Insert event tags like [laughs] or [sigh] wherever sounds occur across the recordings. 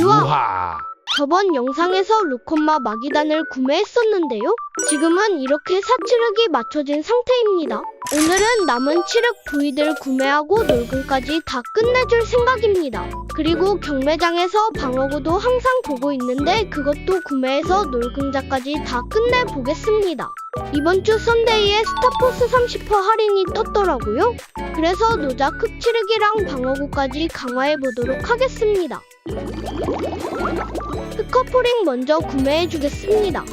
유아, 우하. 저번 영상에서 루콤마 마기단을 구매했었는데요. 지금은 이렇게 사치력이 맞춰진 상태입니다. 오늘은 남은 칠흑 부위들 구매하고 놀금까지 다 끝내줄 생각입니다. 그리고 경매장에서 방어구도 항상 보고 있는데 그것도 구매해서 놀금자까지 다 끝내보겠습니다. 이번 주 썬데이에 스타포스 30% 할인이 떴더라고요. 그래서 노자 흑칠흑이랑 방어구까지 강화해보도록 하겠습니다. 흑커플링 먼저 구매해주겠습니다.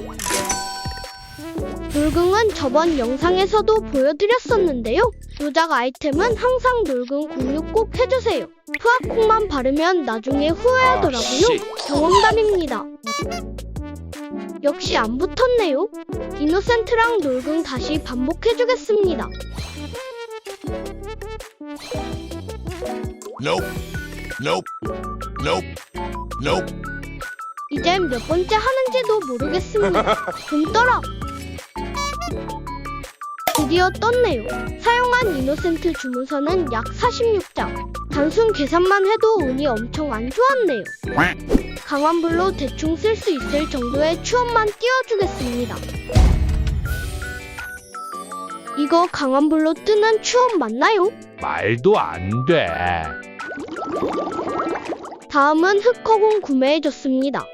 놀궁은 저번 영상에서도 보여드렸었는데요. 노작 아이템은 항상 놀궁 공유 꼭 해주세요. 푸아콩만 바르면 나중에 후회하더라고요. 씨. 경험담입니다. 역시 안 붙었네요. 이노센트랑 놀궁 다시 반복해주겠습니다. Nope. Nope. Nope. Nope. 이젠 몇 번째 하는지도 모르겠습니다. 좀 떠라. 드디어 떴네요. 사용한 이노센트 주문서는 약 46장. 단순 계산만 해도 운이 엄청 안 좋았네요. 강환불로 대충 쓸 수 있을 정도의 추원만 띄워주겠습니다. 이거 강환불로 뜨는 추원 맞나요? 말도 안 돼. 다음은 흑커공 구매해줬습니다.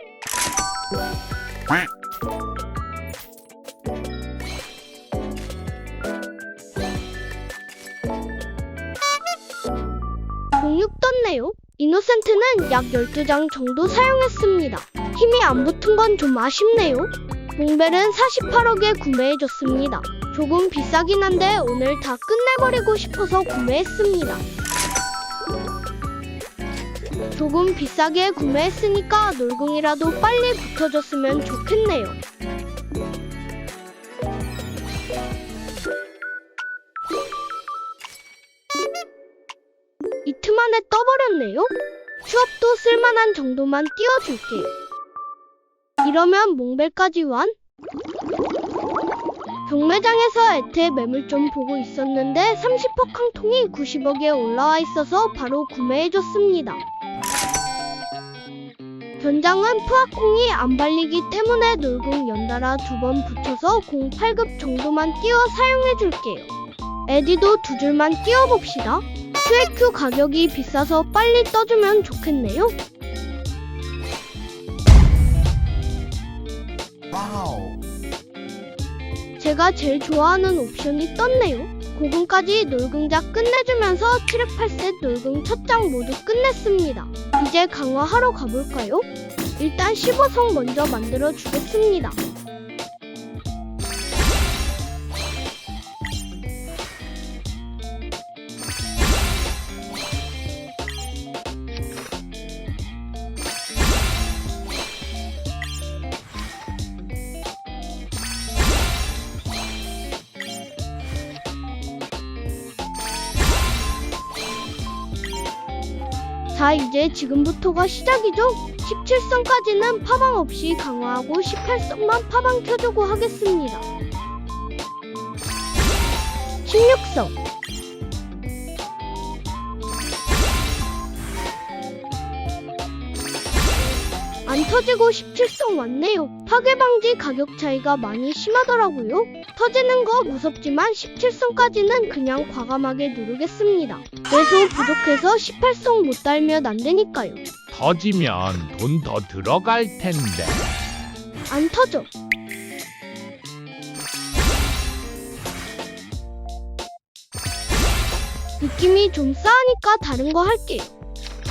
이노센트는 약 12장 정도 사용했습니다. 힘이 안 붙은 건 좀 아쉽네요. 몽벨은 48억에 구매해줬습니다. 조금 비싸긴 한데 오늘 다 끝내버리고 싶어서 구매했습니다. 조금 비싸게 구매했으니까 놀궁이라도 빨리 붙어줬으면 좋겠네요. 이틀 만에 떠버렸네요. 추업도 쓸만한 정도만 띄워줄게요. 이러면 몽벨까지 완? 경매장에서 에테 매물 좀 보고 있었는데 30억 캉통이 90억에 올라와 있어서 바로 구매해줬습니다. 변장은 푸아콩이 안 발리기 때문에 놀궁 연달아 두 번 붙여서 08급 정도만 띄워 사용해줄게요. 에디도 두 줄만 띄워봅시다. 큐에큐 가격이 비싸서 빨리 떠주면 좋겠네요. 제가 제일 좋아하는 옵션이 떴네요. 고금까지 놀궁작 끝내주면서 7회 8셋 놀궁 첫장 모두 끝냈습니다. 이제 강화하러 가볼까요? 일단 15성 먼저 만들어 주겠습니다. 자, 이제 지금부터가 시작이죠? 17성까지는 파방 없이 강화하고 18성만 파방 켜주고 하겠습니다. 16성. 터지고 17성 왔네요. 파괴 방지 가격 차이가 많이 심하더라고요. 터지는 거 무섭지만 17성까지는 그냥 과감하게 누르겠습니다. 매소 부족해서 18성 못 달면 안 되니까요. 터지면 돈 더 들어갈 텐데. 안 터져. 느낌이 좀 싸하니까 다른 거 할게요.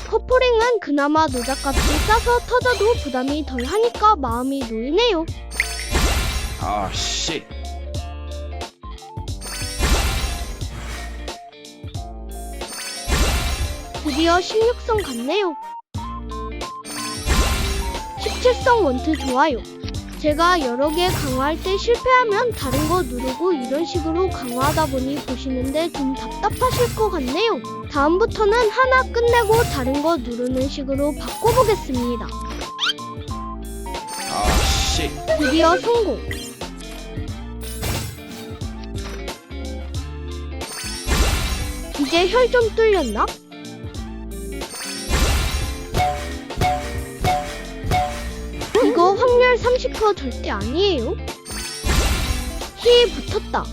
커플링은 그나마 노자값이 싸서 터져도 부담이 덜 하니까 마음이 놓이네요. 아, 씨. 드디어 16성 갔네요. 17성 원트 좋아요. 제가 여러 개 강화할 때 실패하면 다른 거 누르고 이런 식으로 강화하다 보니 보시는데 좀 답답하실 것 같네요. 다음부터는 하나 끝내고 다른 거 누르는 식으로 바꿔보겠습니다. 아, 씨. 드디어 성공. 이제 혈 좀 뚫렸나? 30% 절대 아니에요. 히 붙었다.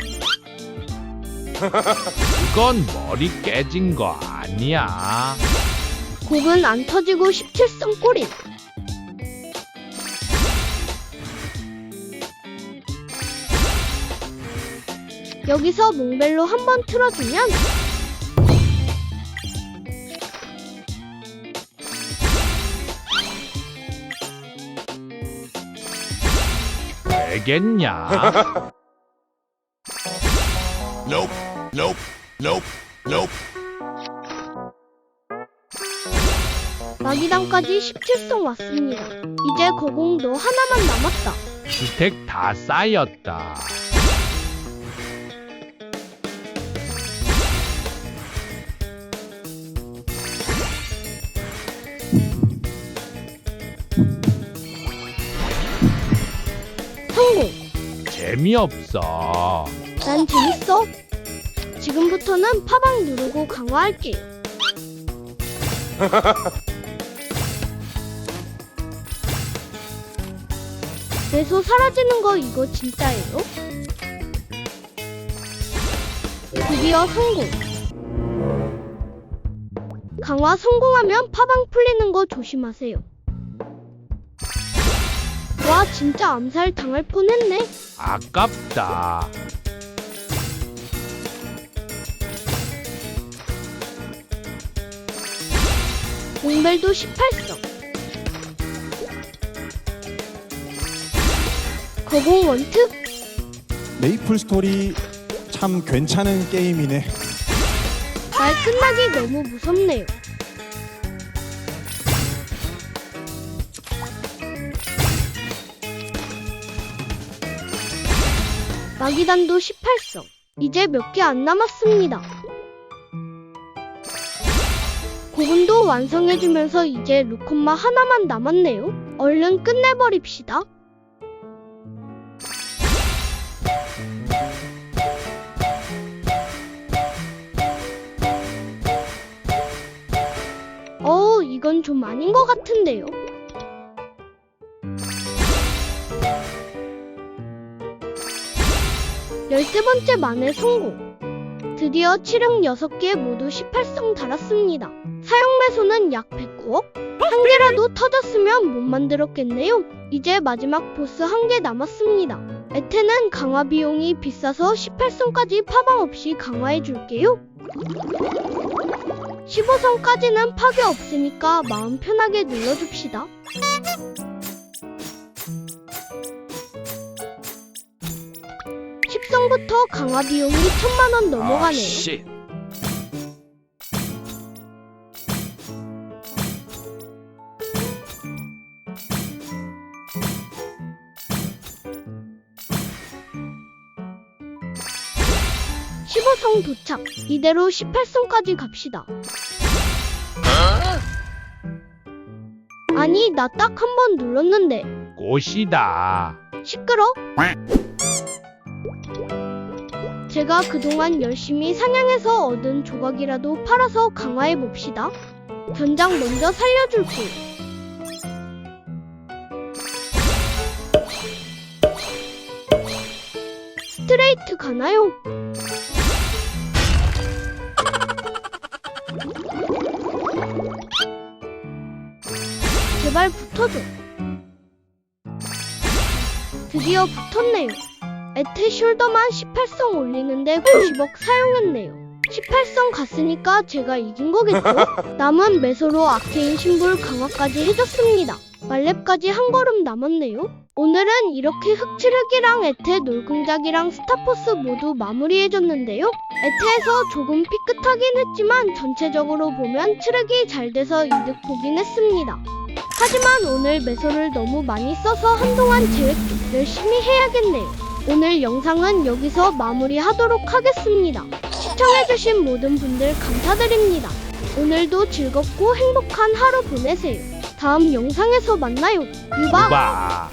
그건 머리 깨진 거 아니야. 곡은 안 터지고 17성 꼬리. 여기서 몽벨로 한번 틀어주면 되겠냐? [laughs] Nope. Nope. Nope. Nope. 마기단까지 17성 왔습니다. 이제 거공도 하나만 남았다. 주택 다 쌓였다. 성공! 재미없어. 난 재밌어. 지금부터는 파방 누르고 강화할게요. 내소 [laughs] 사라지는 거 이거 진짜예요? 드디어 성공. 강화 성공하면 파방 풀리는 거 조심하세요. 와 진짜 암살 당할 뻔했네. 아깝다. 몽벨도 18성. 거공 원특? 메이플 스토리 참 괜찮은 게임이네. 날 끝나기 너무 무섭네요. 마기단도 18성. 이제 몇 개 안 남았습니다. 고군도 완성해주면서 이제 루콤마 하나만 남았네요. 얼른 끝내버립시다. 어우, 이건 좀 아닌 것 같은데요. 열세 번째 만에 성공. 드디어 7흑 6개 모두 18성 달았습니다. 사용 매수는 약 109억? 한 개라도 터졌으면 못 만들었겠네요. 이제 마지막 보스 한 개 남았습니다. 에테는 강화 비용이 비싸서 18성까지 파방 없이 강화해 줄게요. 15성까지는 파괴 없으니까 마음 편하게 눌러줍시다. 십성부터 강화 비용이 천만 원 넘어가네요. 씨. 십 15성 도착. 이대로 18성까지 갑시다. 아니, 나 딱 한 번 눌렀는데. 꽃이다. 시끄러? 제가 그동안 열심히 사냥해서 얻은 조각이라도 팔아서 강화해 봅시다. 변장 먼저 살려줄게. 스트레이트 가나요? 제발 붙어줘. 드디어 붙었네요. 에테 숄더만 18성 올리는데 90억 사용했네요. 18성 갔으니까 제가 이긴 거겠죠? [laughs] 남은 매소로 아케인 심볼 강화까지 해줬습니다. 말렙까지 한 걸음 남았네요. 오늘은 이렇게 흑칠흑이랑 에테 놀궁작이랑 스타포스 모두 마무리해줬는데요. 에테에서 조금 삐끗하긴 했지만 전체적으로 보면 칠흑이 잘 돼서 이득 보긴 했습니다. 하지만 오늘 매소를 너무 많이 써서 한동안 좀 열심히 해야겠네요. 오늘 영상은 여기서 마무리하도록 하겠습니다. 시청해주신 모든 분들 감사드립니다. 오늘도 즐겁고 행복한 하루 보내세요. 다음 영상에서 만나요. 유바! 봐.